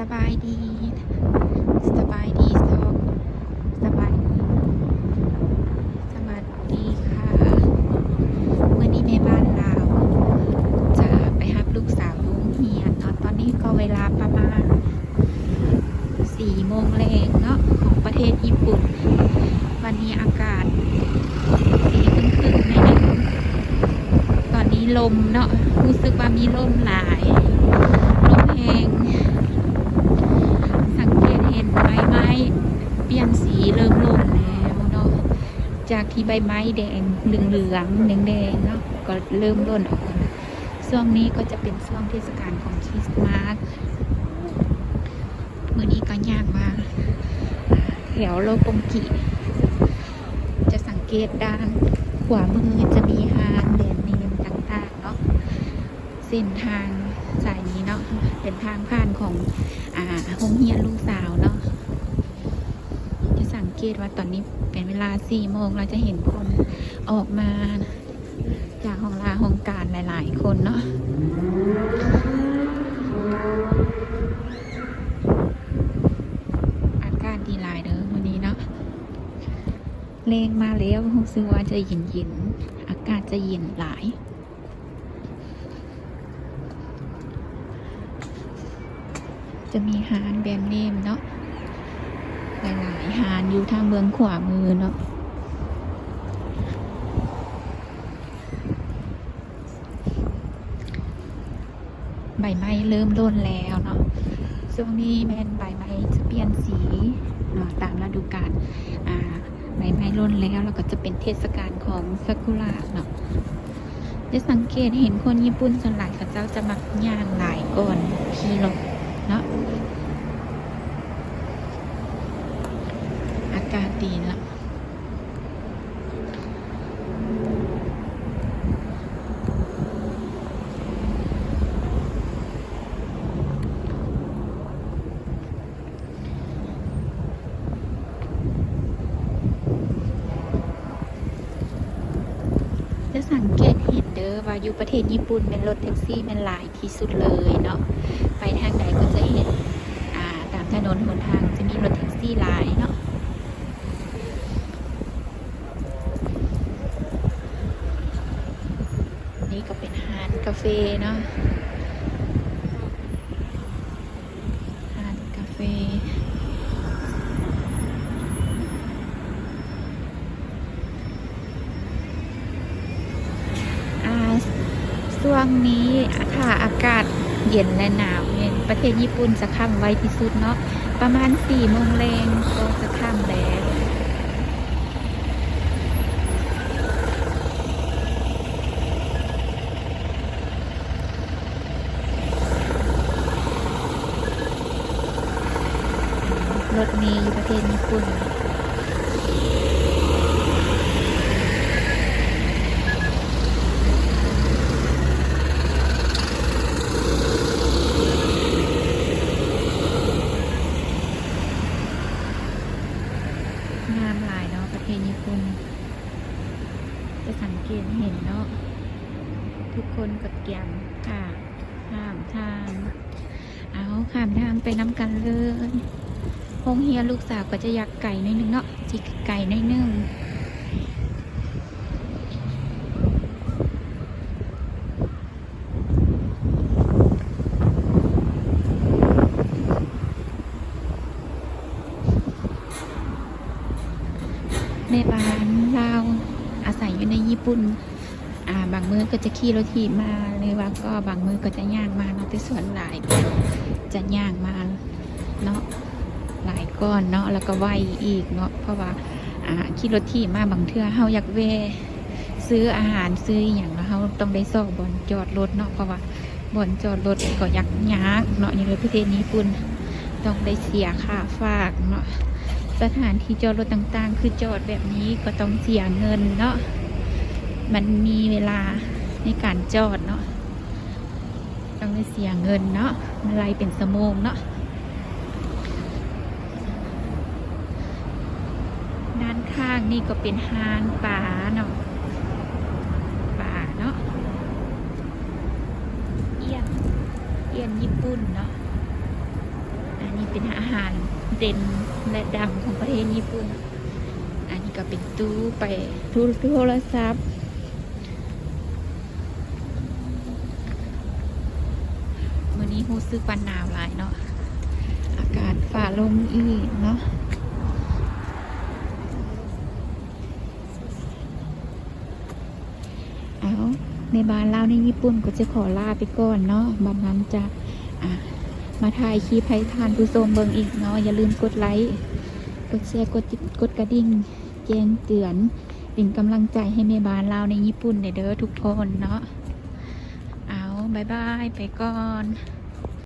สบายดีสบายดีซอกสบายดีสวัสดีค่ะเมื่อนี้แม่บ้านเราจะไปรับลูกสาวโรงเรียนเนาะตอนนี้ก็เวลาประมาณสี่โมงแรงเนาะของประเทศญี่ปุ่น วันนี้อากาศดีขึ้นขึ้นในอยหนึงตอนนี้ลมเนาะรู้สึกว่ามีลมหลาย ลมแหงสังเกตเห็นใบไม้เปลี่ยนสีเริ่มโลนแล้วเนาะ จากที่ใบไม้แดงเหลืองเหลืองแดงแดงๆเนาะก็เริ่มร่นออกช่วงนี้ก็จะเป็นช่วงเทศกาลของคริสต์มาสเมื่อนี้ก็ยากมากแถวโลปงกิจะสังเกตด้านขวามือจะมีฮานแบรนด์เนมต่างๆเนาะเส้นทางสายนี้เนาะเป็นทางผ่านของอ่าโรงเรียนลูกสาวเนาะ เกตว่าตอนนี้เป็นเวลาสี่โมงเราจะเห็นคนออกมา จากห้องลาห้องการหลาย ๆ คนเนาะอากาศดีหลายเด้อวันนี้เนาะเลงมาแล้วรู้สึกว่าจะเย็นเย็นๆอากาศจะเย็นหลายจะมีฮานแบรนด์เนมเนาะ หลายๆฮานอยู่ทางเมืองขวามือเนาะใบไม้เริ่มร่นแล้วเนาะช่วงนี้แมนใบไม้จะเปลี่ยนสีเนาะตามฤดูกาลอ่าใบไม้ร่นแล้วแล้วก็จะเป็นเทศกาลของซากุระเนาะจะสังเกตเห็นคนญี่ปุ่นส่วนหลายเขาเจ้าจะมักย่างหลายก่อนขี่รถเนาะากาศดีนะจะสังเกตเห็นเด้อว่าอยู่ประเทศญี่ปุ่นเป็นรถแท็กซี่เป็นหลายที่สุดเลยเนาะไปทางใดก็จะเห็นอ่าตามถนนหนทางจะมีรถแท็กซี่หลาย เนาะนี่ก็เป็นฮานกาแฟเนาะฮานกาแฟอ่าช่วงนี้ค่ะอากาศเย็นและหนาวเนี่ยประเทศญี่ปุ่นจะค่ำไวที่สุดเนาะประมาณสี่โมงแรงก็จะค่ำแล้ว รถเมล์อยู่ประเทศญี่ปุ่นงามหลายเนาะประเทศญี่ปุ่นจะสังเกตเห็นเนาะทุกคนกดเกียมค่ะข้ามทาง เอาข้ามทางไปน้ำกันเลย โงเฮียลูกสาวก็จะอยากไก่นิดนึงเนาะจิกไก่นิดนึงในบ้านเราอาศัยอยู่ในญี่ปุ่น อ่า บางมือก็จะขี่รถถีบมาหรือว่าก็บางมือก็จะย่างมาเนาะแต่ส่วนหลายจะย่างมาเนาะ หลายก้อนเนาะแล้วก็ไหวอีกเนาะเพราะว่าอ่าขี่รถถีบมาบางเทื่อเฮาอยากเวซื้ออาหารซื้ออย่างแล้วเฮาต้องได้ซอกบอนจอดรถเนาะเพราะว่าบอนจอดรถก็ยักยากเนาะอย่างในประเทศญี่ปุ่นต้องได้เสียค่าฝากเนาะสถานที่จอดรถต่างๆ คือจอดแบบนี้ก็ต้องเสียเงินเนาะมันมีเวลาในการจอดเนาะต้องได้เสียเงินเนาะมันไล่เป็นสมงเนาะ ด้านข้างนี่ก็เป็นฮานป่าเนาะป่าเนาะเอียนเอียนญี่ปุ่นเนาะเป็นอาหารเด่นและดังของประเทศญี่ปุ่น อันนี้ก็เป็นตู้ไปตู้โทรศัพท์มื่อนี้รู้สึกวันหนาวหลายเนาะอากาศฝ่าลมอีกเนาะ เอาในบ้านเราในญี่ปุ่นก็จะขอลาไปก่อนเนาะบัดนั้นจะอะมาถ่ายคลิปให้ทานผู้ชมเบิ่งอีกเนาะอย่าลืมกดไลค์กดแชร์กดติดกดกระดิ่งแจ้งเตือนเป็นกำลังใจให้แม่บ้านเราในญี่ปุ่นเด้อทุกคนเนาะเอาบายบายไปก่อน